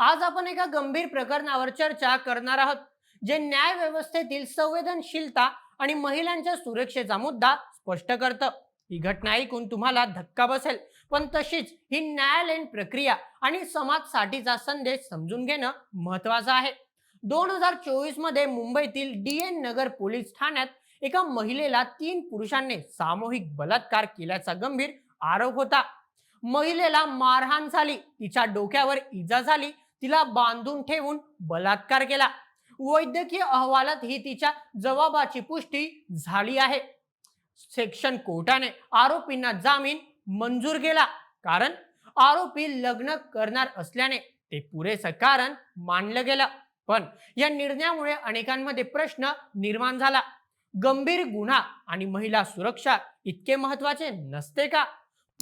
आज आपण एका गंभीर प्रकरणावर चर्चा करणार आहोत जे न्याय व्यवस्थेतील संवेदनशीलता आणि महिलांच्या सुरक्षेचा मुद्दा स्पष्ट करतं. ही घटना ऐकून तुम्हाला धक्का बसेल पण तशीच ही न्यायालयीन प्रक्रिया आणि समाजसाठीचा संदेश समजून घेणं महत्वाचं आहे. दोन हजार चोवीसमध्ये मुंबईतील डी एन नगर पोलीस ठाण्यात एका महिलेला तीन पुरुषांनी सामूहिक बलात्कार केल्याचा गंभीर आरोप होता. महिलेला मारहाण झाली तिच्या डोक्यावर इजा झाली तिला बांधून ठेवून बलात्कार केला. वैद्यकीय अहवालात ही तिच्या जबाबाची पुष्टी झाली आहे. सेक्शन कोर्टाने आरोपींना जामीन मंजूर केला. कारण आरोपी लग्न करणार असल्याने ते पुरेसं कारण मानलं गेलं. पण या निर्णयामुळे अनेकांमध्ये प्रश्न निर्माण झाला. गंभीर गुन्हा आणि महिला सुरक्षा इतके महत्त्वाचे नसते का?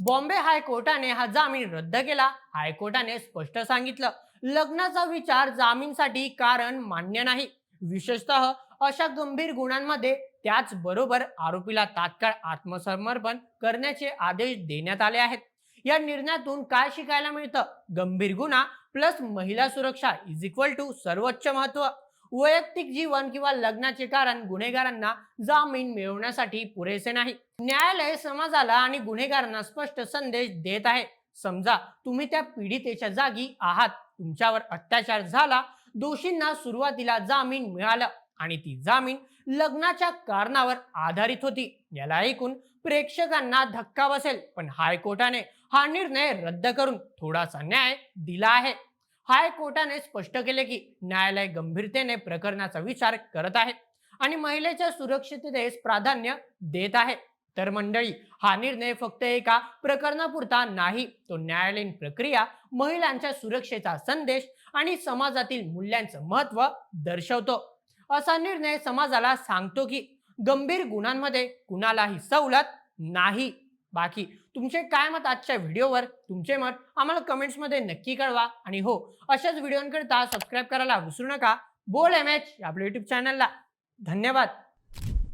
बॉम्बे हायकोर्टाने हा जामीन रद्द केला हायकोर्टाने स्पष्ट सांगितलं. लग्नाचा विचार जामीनसाठी कारण मान्य नाही. विशेषतः अशा गंभीर गुन्ह्यांमध्ये त्याचबरोबर आरोपीला तात्काळ आत्मसमर्पण करण्याचे आदेश देण्यात आले आहेत. या निर्णयातून काय शिकायला मिळतं? गंभीर गुन्हा प्लस महिला सुरक्षा इज इक्वल टू सर्वोच्च महत्त्व वैयक्तिक जीवन किंवा लग्नाचे कारण गुन्हेगारांना जामीन मिळवण्यासाठी पुरेसे नाही. न्यायालय समाजाला आणि गुन्हेगारांना स्पष्ट संदेश देत आहे. समजा तुम्ही त्या पीडितेच्या जागी आहात. तुमच्यावर अत्याचार झाला दोषींना सुरुवातीला जामीन मिळाला आणि ती जामीन लग्नाच्या कारणावर आधारित होती. याला ऐकून प्रेक्षकांना धक्का बसेल पण हायकोर्टाने हा निर्णय रद्द करून थोडासा न्याय दिला आहे. हायकोर्टाने स्पष्ट केले की न्यायालय गंभीरतेने प्रकरणाचा विचार करत आहे आणि महिलेच्या सुरक्षिततेस प्राधान्य देत आहे. तर मंडळी हा निर्णय फक्त एका प्रकरणापुरता नाही. तो न्यायालयीन प्रक्रिया महिलांच्या सुरक्षेचा संदेश आणि समाजातील मूल्यांचं महत्त्व दर्शवतो. असा निर्णय समाजाला सांगतो की गंभीर गुणांमध्ये कुणालाही सवलत नाही. बाकी तुमचे काय मत आजच्या व्हिडिओवर? तुमचे मत आम्हाला कमेंट्समध्ये नक्की कळवा. आणि हो अशाच व्हिडिओंकरता सबस्क्राईब करायला विसरू नका. बोल एम एच आपल्या युट्यूब चॅनलला धन्यवाद.